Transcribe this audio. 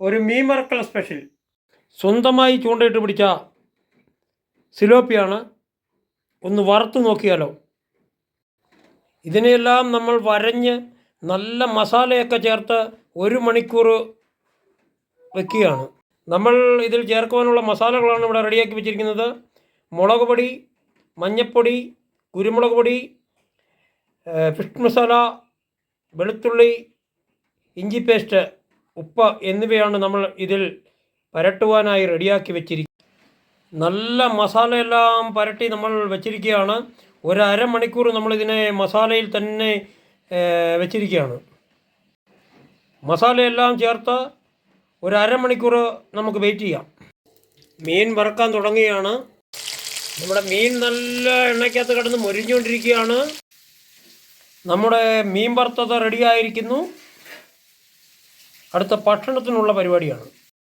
ഒരു മീൻ വറക്കൽ സ്പെഷ്യൽ സ്വന്തമായി ചൂണ്ടയിട്ട് പിടിച്ച സിലോപ്പിയാണ് ഒന്ന് വറുത്ത് നോക്കിയാലോ? ഇതിനെയെല്ലാം നമ്മൾ വരഞ്ഞ് നല്ല മസാലയൊക്കെ ചേർത്ത് ഒരു മണിക്കൂർ വയ്ക്കുകയാണ് നമ്മൾ ഇതിൽ ചേർക്കുവാനുള്ള മസാലകളാണ് ഇവിടെ റെഡിയാക്കി വെച്ചിരിക്കുന്നത്. മുളക് പൊടി മഞ്ഞൾപ്പൊടി കുരുമുളക് പൊടി ഫിഷ് മസാല വെളുത്തുള്ളി ഇഞ്ചി പേസ്റ്റ് ഉപ്പ് എന്നിവയാണ് നമ്മൾ ഇതിൽ പരട്ടുവാനായി റെഡിയാക്കി വെച്ചിരിക്കുന്നത് നല്ല മസാലയെല്ലാം പരട്ടി നമ്മൾ വെച്ചിരിക്കുകയാണ് ഒരു അരമണിക്കൂർ നമ്മളിതിനെ മസാലയിൽ തന്നെ വെച്ചിരിക്കുകയാണ് മസാലയെല്ലാം ചേർത്ത് ഒരു അരമണിക്കൂർ നമുക്ക് വെയിറ്റ് ചെയ്യാം. മീൻ വറക്കാൻ തുടങ്ങുകയാണ്. നമ്മുടെ മീൻ നല്ല എണ്ണയ്ക്കകത്ത് കിടന്ന് മൊരിഞ്ഞുകൊണ്ടിരിക്കുകയാണ്. നമ്മുടെ മീൻ വറുത്തത് റെഡിയായിരിക്കുന്നു അടുത്ത ഭക്ഷണത്തിനുള്ള പരിപാടിയാണ്.